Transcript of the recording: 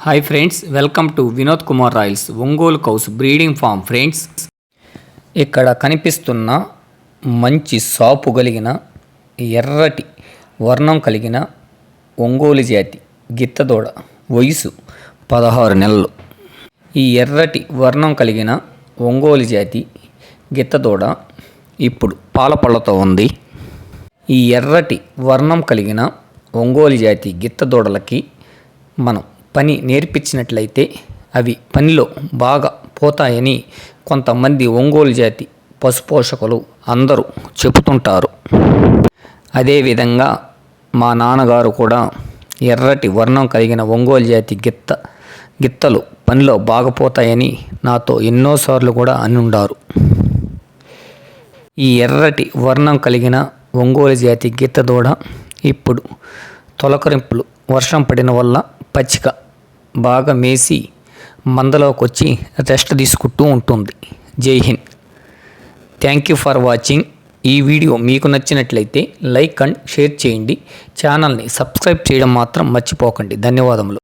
Hi friends welcome to Vinod Kumar royals Ongole cows breeding farm friends ఇక్కడ కనిపిస్తున్న మంచి సాపు కలిగిన ఎర్రటి వర్ణం కలిగిన ఒంగోలు జాతి గిత్తదూడ వయసు పదహారు నెలలు. ఈ ఎర్రటి వర్ణం కలిగిన ఒంగోలు జాతి గిత్తదూడ ఇప్పుడు పాల పళ్ళతో ఉంది. ఈ ఎర్రటి వర్ణం కలిగిన ఒంగోలు జాతి గిత్తదూడలకి మనం పని నేర్పించినట్లయితే అవి పనిలో బాగా పోతాయని కొంతమంది ఒంగోలు జాతి పశుపోషకులు అందరూ చెబుతుంటారు. అదేవిధంగా మా నాన్నగారు కూడా ఎర్రటి వర్ణం కలిగిన ఒంగోలు జాతి గిత్త గిత్తలు పనిలో బాగపోతాయని నాతో ఎన్నోసార్లు కూడా అనుండారు ఈ ఎర్రటి వర్ణం కలిగిన ఒంగోలు జాతి గిత్త దూడ ఇప్పుడు తొలకరింపులు వర్షం పడిన వల్ల పచ్చిక బాగా మేసి మందలోకి వచ్చి రెస్ట్ తీసుకుంటూ ఉంటుంది. జై Hind. Thank you for watching ఈ వీడియో మీకు నచ్చినట్లయితే లైక్ అండ్ షేర్ చేయండి. ఛానల్ని సబ్స్క్రైబ్ చేయడం మాత్రం మర్చిపోకండి. ధన్యవాదములు.